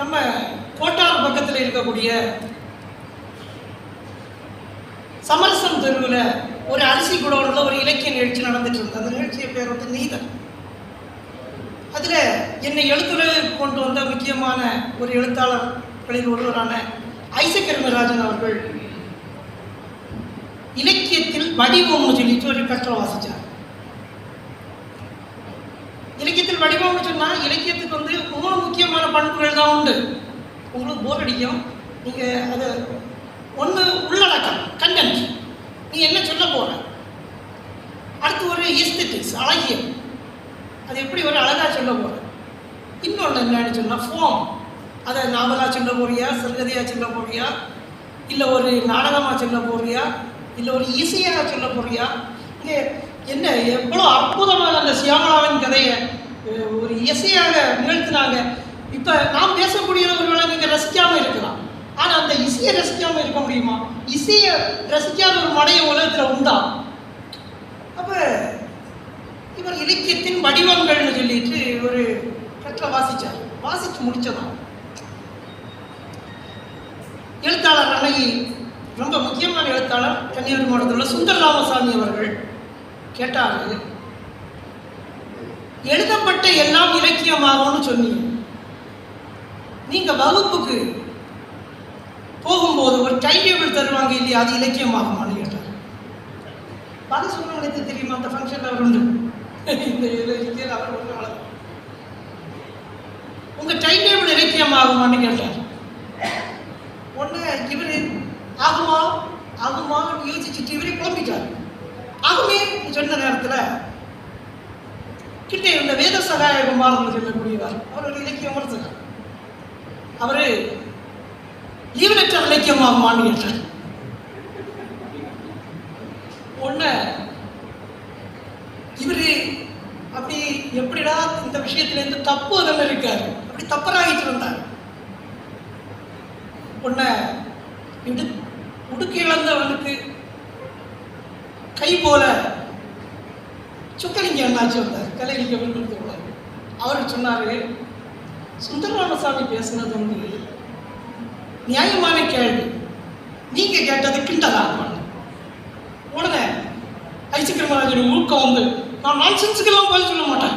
நம்ம கோட்டார் பக்கத்தில் இருக்கக்கூடிய சமரசம் தெருவில் ஒரு அரிசி குடோனில் ஒரு இலக்கிய நிகழ்ச்சி நடந்துட்டு இருந்தது. அந்த நிகழ்ச்சியை பேர் வந்து நீதன். அதில் என்னை எழுத்துலகிற்கு கொண்டு வந்த முக்கியமான ஒரு எழுத்தாளர்களில் ஒருவரான ஐசக்கர்மராஜன் அவர்கள் இலக்கியத்தில் வடிவம்னு சொல்லிட்டு ஒரு கட்டுரை வாசிச்சார். இலக்கியத்தின் வடிவம்னு சொன்னால் இலக்கியத்துக்கு வந்து மூணு முக்கியமான பண்புகள் தான் உண்டு. உங்களுக்கு போர் அடிக்கும். நீங்கள் அது ஒன்று உள்ளடக்கம் கண்டென்ட் நீ என்ன சொல்ல போற? அடுத்து ஒரு எஸ்தெட்டிக்ஸ் அழகியம் அது எப்படி ஒரு அழகாக சொல்ல போற? இன்னொன்று என்னன்னு சொன்னால் ஃபோம் அதை நாவலாக சொல்ல போறியா? சிறுகதையாக சொல்ல போறியா? இல்லை ஒரு நாடகமாக சொல்ல போறியா? இல்லை ஒரு இசையாக சொல்ல போறியா? இங்கே என்ன எவ்வளோ அற்புதமான அந்த சியாமலாவின் கதையை ஒரு இசையாக நிகழ்த்தினாங்க. இப்போ நாம் பேசக்கூடியதை ஒருவேளை நீங்கள் ரசிக்காமல் இருக்கலாம். ஆனால் அந்த இசையை ரசிக்காமல் இருக்க முடியுமா? இசையை ரசிக்காத ஒரு மடைய உலகத்தில் உண்டா? அப்போ இவர் இலக்கியத்தின் வடிவங்கள்னு சொல்லிட்டு ஒரு கட்டில் வாசிச்சார். வாசிச்சு முடிச்சதான். எழுத்தாளர் அன்னைக்கு ரொம்ப முக்கியமான எழுத்தாளர் கன்னியாகுமரி மாவட்டத்தில் உள்ள சுந்தர் ராமசாமி அவர்கள் கேட்டார்கள் எழுதப்பட்ட எல்லாம் இலக்கியமாகும்னு சொன்னீங்க. நீங்க வகுப்புக்கு போகும்போது ஒரு டைம் டேபிள் தருவாங்க இல்லையா? அது இலக்கியமாகுமான்னு கேட்டார் பாலசுப்ரமணியத்தை தெரியுமா? அந்த ஃபங்க்ஷன் அவர் உண்டு. இந்த இலக்கியம் அவர் ஒன்று வளர்க்கும் உங்க டைம் டேபிள் இலக்கியமாகுமான்னு கேட்டார் ஒன்று இவர் ஆகுமா? ஆகுமா யோசிச்சுட்டு இவரே குழம்பிட்டார் ஆகுமே சொன்ன நேரத்தில் கிட்டே இருந்த வேத சகாய குமாரன் சொல்லக்கூடியவர். அவர் ஒரு இலக்கிய விமர்சகர் அவர் லீவ் லெட்டர் இலக்கியமாகுமான்னு கேட்டார் ஒன்று இவர் அப்படி எப்படிடா இந்த விஷயத்துலேருந்து தப்பு அதில் இருக்காரு. அப்படி தப்பராகிட்டு இருந்தார் உன்னை இடு உடுக்கு இழந்தவனுக்கு கை போல சுக்கலிங்க என்னாச்சு வந்தார் கலைலிங்க விரும்புகிறார் அவர் சொன்னார் சுந்தரராமசாமி பேசுனது வந்து நியாயமான கேள்வி. நீங்கள் கேட்டது கிண்டலாகுவாங்க உடனே ஐசிக்கிரமராஜன் ஊக்கம் வந்து நான் நான்சென்ஸுக்கெல்லாம் பதில் சொல்ல மாட்டேன்.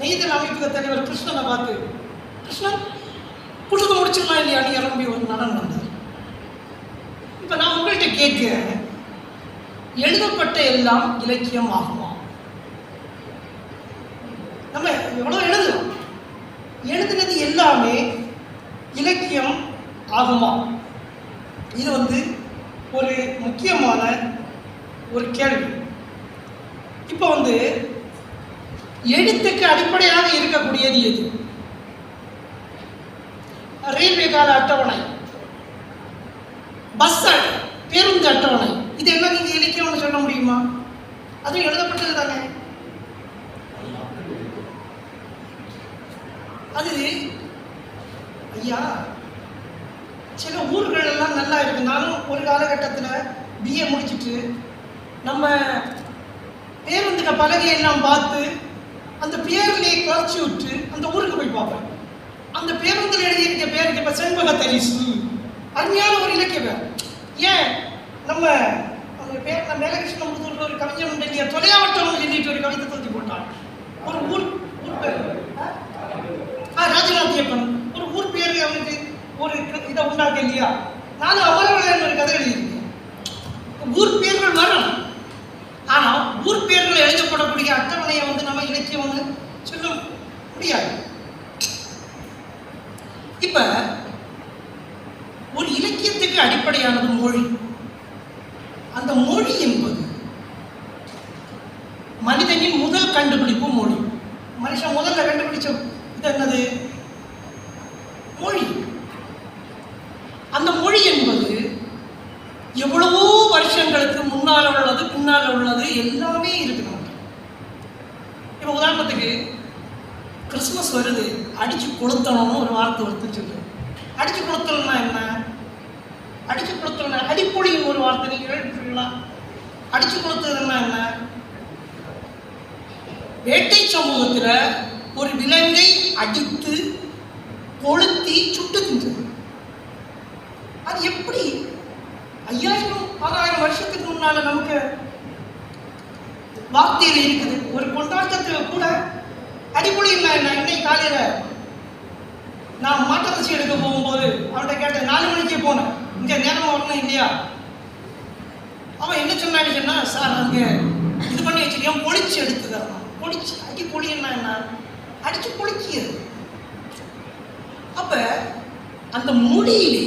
நெய்தல் அமைப்பு தலைவர் கிருஷ்ணனை பார்த்து கிருஷ்ணன் கூட்டத்தை முடிச்சிடலாம் இல்லையான்னு இறம்பி ஒரு நடனம் வந்தார் இப்போ நான் உங்கள்கிட்ட கேட்கிறேன் எழுதப்பட்ட எல்லாம் இலக்கியம் ஆகும் நம்ம எவ்வளோ எழுதலாம் எழுதுனது எல்லாமே இலக்கியம் ஆகுமா? இது வந்து ஒரு முக்கியமான ஒரு கேள்வி. இப்போ வந்து எழுத்துக்கு அடிப்படையாக இருக்கக்கூடியது எது? ரயில்வே கால அட்டவணை. பஸ் பேருந்து அட்டவணை. இது எல்லாம் நீங்கள் இலக்கியம்னு சொல்ல முடியுமா? அதுவும் எழுதப்பட்டது தானே அது ஐயா சில ஊர்கள் எல்லாம் நல்லா இருக்கு நானும் ஒரு காலகட்டத்தில் பிஏ முடிச்சுட்டு நம்ம பேருந்துக பலகையெல்லாம் பார்த்து அந்த பேர்லேயே குறைச்சி விட்டு அந்த ஊருக்கு போய் பார்ப்பேன். அந்த பேருந்தில் எழுதியிருக்க பேருக்கு இப்போ செண்பக தரிசு அருமையான ஒரு இலக்கிய பேர். ஏன்? நம்ம அந்த பேர் மேலகிருஷ்ணன் ஒரு கவிஞர் இல்லையா தொலையாவட்டம் எழுதிட்டு ஒரு கவிதை தோத்தி போட்டான். ஒரு ஊர் ஊர் பேர் ஆ ராஜநாத்தியப்பன் ஒரு ஊர் பேர் அவனுக்கு ஒரு க- இதை உண்டாக்க இல்லையா நானும் அமரவளையன் கதை எழுதியிருக்கேன். ஊர் பேர்கள் வரணும் ஆனால் ஊர் பேர்கள் எழுதப்படக்கூடிய அட்டவணையை வந்து நம்ம இலக்கியம்னு சொல்ல முடியாது. இப்ப ஒரு இலக்கியத்துக்கு அடிப்படையானது மொழி. அந்த மொழி என்பது மனிதனின் முதல் கண்டுபிடிப்பு மொழி. மனுஷன் முதல்ல கண்டுபிடிச்ச இது என்னது மொழி அந்த மொழி என்பது எவ்வளவோ வருஷங்களுக்கு முன்னால உள்ளது பின்னால உள்ளது எல்லாமே இருக்கு நமக்கு இப்போ உதாரணத்துக்கு கிறிஸ்மஸ் வருது அடிச்சு கொளுத்தணும்னு ஒரு வார்த்தை ஒருத்தர் சொல்லு அடிச்சு கொளுத்தணும்னா என்ன? அடிச்சு கொளுத்தணும்னா அடிப்பொழியும் ஒரு வார்த்தை நீங்கள் கேள்விப்பட்டீங்களா அடிச்சு கொளுத்துறதுன்னா என்ன? வேட்டை சமூகத்தில் ஒரு விலங்கை அடித்து கொளுத்தி சுட்டு தின்றது. அது எப்படி? ஐயாயிரம் ஆறாயிரம் வருஷத்துக்கு முன்னால நமக்கு வார்த்தையில் இருக்குது. ஒரு கொண்டாட்டத்துல கூட அடிப்படை இல்லை நான் இன்னைக்கு காலையில நான் மாட்டரசி எடுக்க போகும்போது அவன்கிட்ட கேட்டேன் நாலு மணிக்கே போனேன் இங்க நேரமா வரணும் இல்லையா? அவன் என்ன சொன்னான்னு சொன்னா சார் அங்க இது பண்ணி வச்சிருக்கேன் பொழிச்சு எடுத்து பொழிச்சு அடி பொழியன்னா என்ன? அடிச்சு பொழிக்கியது அப்ப அந்த மொழியிலே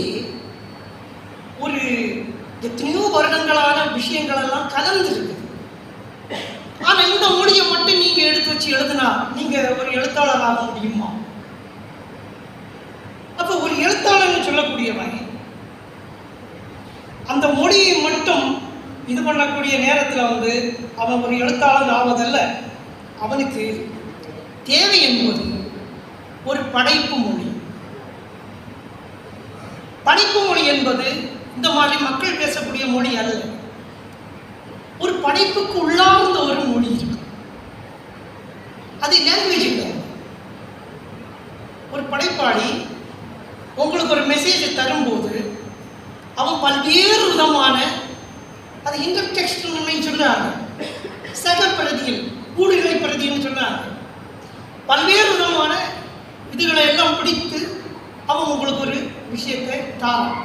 ஒரு எத்தனையோ வருடங்களான விஷயங்கள் எல்லாம் கலந்துருக்கு ஆனா இந்த மொழியை மட்டும் நீங்க எடுத்து வச்சு எழுதுனா நீங்க ஒரு எழுத்தாளர் ஆக முடியுமா? அப்ப ஒரு எழுத்தாளர் சொல்லக்கூடியவன் அந்த மொழியை மட்டும் இது பண்ணக்கூடிய நேரத்தில் வந்து அவன் ஒரு எழுத்தாளர் ஆவதல்ல. அவனுக்கு தேவை என்பது ஒரு படைப்பு மொழி. படைப்பு மொழி என்பது இந்த மாதிரி மக்கள் பேசக்கூடிய மொழி அல்ல. ஒரு படைப்புக்கு உள்ளார்ந்த அது லாங்குவேஜ் இல்லை. ஒரு படைப்பாளி உங்களுக்கு ஒரு மெசேஜ் தரும்போது அவன் பல்வேறு விதமான அது இன்டர்டெக்ஸ்ட்னு சொல்றாங்க. சக பிரதியில் கூடுகளை பிரதின்னு சொன்னாங்க பல்வேறு விதமான இதுகளை எல்லாம் பிடித்து அவன் உங்களுக்கு ஒரு விஷயத்தை தாரான்.